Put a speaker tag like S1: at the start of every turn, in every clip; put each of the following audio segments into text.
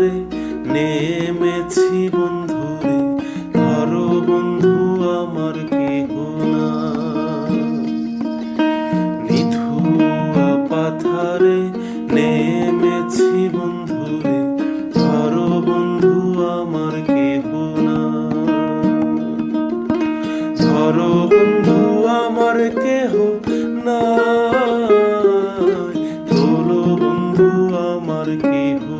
S1: পাথারে নেমেছি বন্ধুরে। ধরো বন্ধু, আমার পাথারে নেমেছি বন্ধুরে। ধরো বন্ধু, আমার কেহ না ধরো বন্ধু, আমার কেহ না বন্ধু, আমার কেহ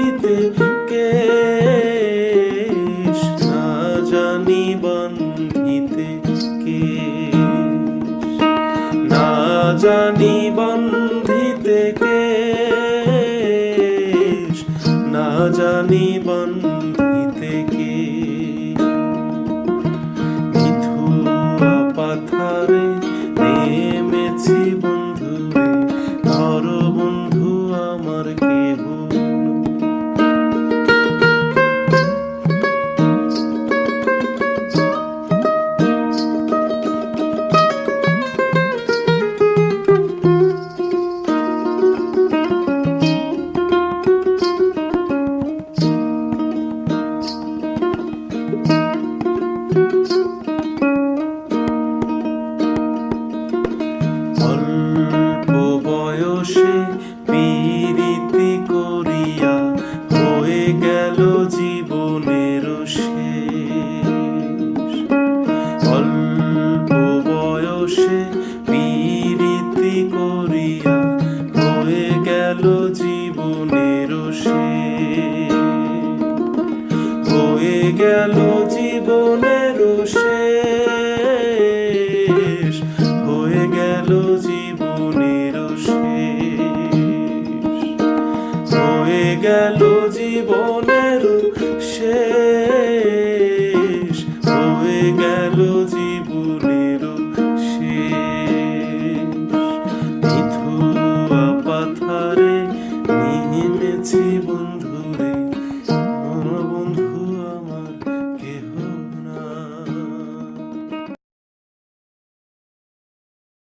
S1: জানি বন্ধিতে কে না জানি বন্ধিতে কে মিথুয়া পাথারে নেমেছি অল্প বয়সে পীড়িতি করিয়া হয়ে গেল জীবনের শেষ। অল্প বয়সে পীড়িতি করিয়া হয়ে গেল জীবনের শেষ। হয়ে গেল গেল জীবনের শেষ